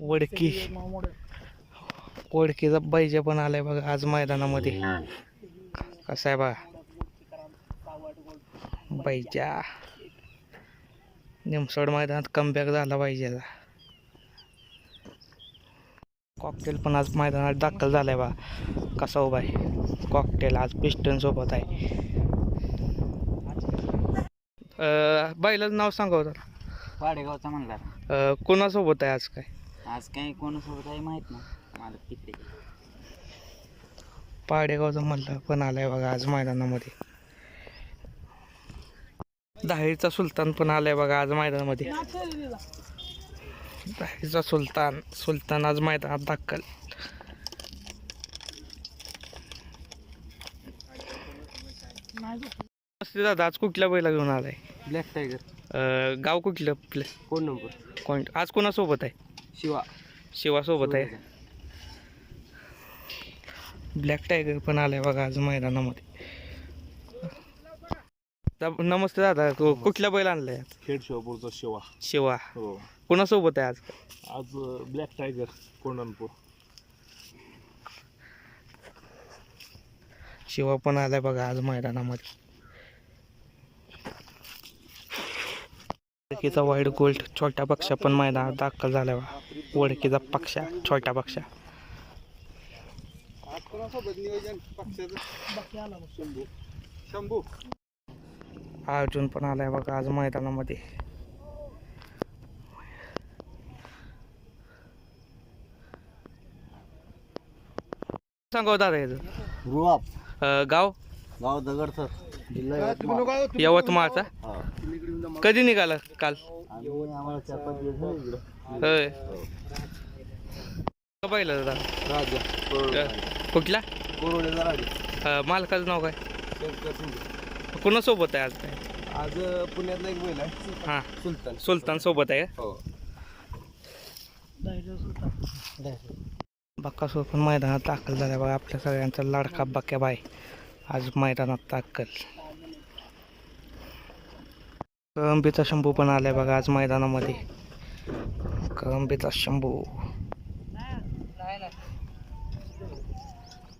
वडकी. वडकीचा बैजा पण आलाय बघा आज मैदानामध्ये. कसा आहे बघा. बैजा. निमसोड मैदानात कमबॅक झाला पाहिजे कॉकटेल पण आज मैदानात दाखल झालाय बा कसा उभा आहे. कॉकटेल आज पिस्टन सोबत आहे. अं, बैलाचं नाव सांगा होतं वाडेगावचा म्हणला. अं, कोणासोबत आहे आज काय? आज काही कोणासोबत आहे माहीत ना मला तिकडे. पाडेगावचं म्हणलं पण आलाय बघा आज मैदानामध्ये. दहावीचा सुलतान पण आलाय बघा आज मैदानामध्ये. दहावीचा सुलतान सुलतान आज मैदानात दाखल. नमस्ते दादा आज कुठल्या बैला घेऊन आलाय? ब्लॅक टायगर अं, गाव कुठलं आपलं? कोण नंबर कोण आज कोणासोबत आहे? शिवा. शिवासोबत आहे. ब्लॅक टायगर पण आलाय बघा आज मैदानामध्ये. नमस्ते दादा कु- कुठल्या बैल आणलाय? खेड शिवापूरचा शिवा. शिवा. हो. कोणासोबत आहे आज? आज ब्लॅक टायगर कोंढणपूर. शिवा पण आलाय बघा आज मैदानामध्ये. वडकीचा वाईट गोल्ड छोट्या पक्षा पण मैदानात दाखल झाला वडकीचा पक्षा छोट्या पक्षा अर्जुन पण आलाय बघा आज मैदानामध्ये. सांगा दादा याचं गाव? गाव दगड सर. जिल्हा यवतमाळचा? कधी निघाला काल? आम्हाला चार पाच दिवस झाले इकडं. होय. पाहिलं दादा? राजा. कुठला? कोरोडेचा अं, मालकाचं नाव काय? शंकर शिंदे. कुणासोबत आहे आज काय आज पुण्यातला एक बैल आहे. हां. सुलतान. सुलतान सोबत आहे हो. बक्कासूर पण मैदानात दाखल झाला बघा आपल्या सगळ्यांचा लाडका बक्या बाय आज मैदानात ताकल कळंबीचा शंभू पण आलाय बघा आज मैदानामध्ये. कळंबीचा शंभू.